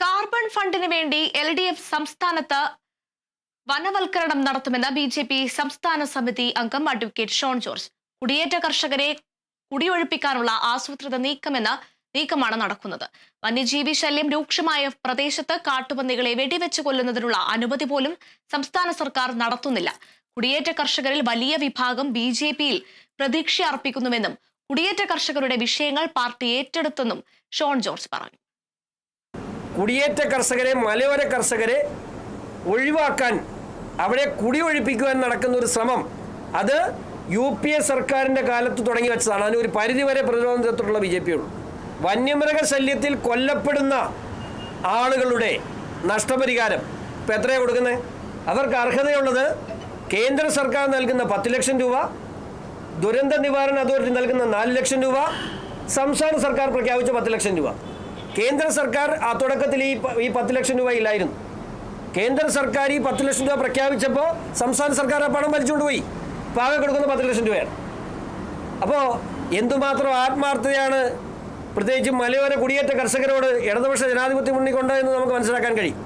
Carbon ഫണ്ടിന് വേണ്ടി L D F സംസ്ഥാനത്ത് വനവൽക്കരണം നടത്തുമെന്ന് ബി ജെ പി സംസ്ഥാന സമിതി അംഗം അഡ്വക്കേറ്റ് ഷോൺ ജോർജ്. കുടിയേറ്റ കർഷകരെ കുടിയൊഴിപ്പിക്കാനുള്ള ആസൂത്രിത നീക്കമെന്ന് നീക്കമാണ് നടക്കുന്നത്. വന്യജീവി ശല്യം രൂക്ഷമായ പ്രദേശത്ത് കാട്ടുപന്നികളെ വെടിവെച്ച് കൊല്ലുന്നതിനുള്ള അനുമതി പോലും സംസ്ഥാന സർക്കാർ നടത്തുന്നില്ല. കുടിയേറ്റ കർഷകരിൽ വലിയ വിഭാഗം ബി ജെ പിയിൽ പ്രതീക്ഷ അർപ്പിക്കുന്നുവെന്നും കുടിയേറ്റ കർഷകരുടെ വിഷയങ്ങൾ പാർട്ടി ഏറ്റെടുത്തെന്നും ഷോൺ ജോർജ് പറഞ്ഞു. കുടിയേറ്റ കർഷകരെ മലയോര കർഷകരെ ഒഴിവാക്കാൻ അവരെ കുടിയൊഴിപ്പിക്കുവാൻ നടക്കുന്ന ഒരു ശ്രമം അത് യു പി എ സർക്കാരിന്റെ കാലത്ത് തുടങ്ങി വെച്ചതാണ്. അതിന് ഒരു പരിധിവരെ പ്രതിരോധത്തിലുള്ള ബി ജെ പി വന്യമൃഗ ശല്യത്തിൽ കൊല്ലപ്പെടുന്ന ആളുകളുടെ നഷ്ടപരിഹാരം ഇപ്പം എത്രയാണ് കൊടുക്കുന്നത് അവർക്ക് അർഹതയുള്ളത് കേന്ദ്ര സർക്കാർ നൽകുന്ന പത്ത് ലക്ഷം രൂപ ദുരന്ത നിവാരണ അതോറിറ്റി നൽകുന്ന നാല് ലക്ഷം രൂപ സംസ്ഥാന സർക്കാർ പ്രഖ്യാപിച്ച പത്ത് ലക്ഷം രൂപ. കേന്ദ്ര സർക്കാർ ആ തുടക്കത്തിൽ ഈ ഈ പത്ത് ലക്ഷം രൂപ ഇല്ലായിരുന്നു. കേന്ദ്ര സർക്കാർ ഈ പത്ത് ലക്ഷം രൂപ പ്രഖ്യാപിച്ചപ്പോൾ സംസ്ഥാന സർക്കാർ ആ പണം വലിച്ചുകൊണ്ട് പോയി. കൊടുക്കുന്ന പത്ത് ലക്ഷം രൂപയാണ്. അപ്പോൾ എന്തുമാത്രം ആത്മാർത്ഥതയാണ് പ്രത്യേകിച്ചും മലയോര കുടിയേറ്റ കർഷകരോട് ഇടതുപക്ഷ ജനാധിപത്യം മുന്നിൽ കൊണ്ടതെന്ന് നമുക്ക് മനസ്സിലാക്കാൻ കഴിയും.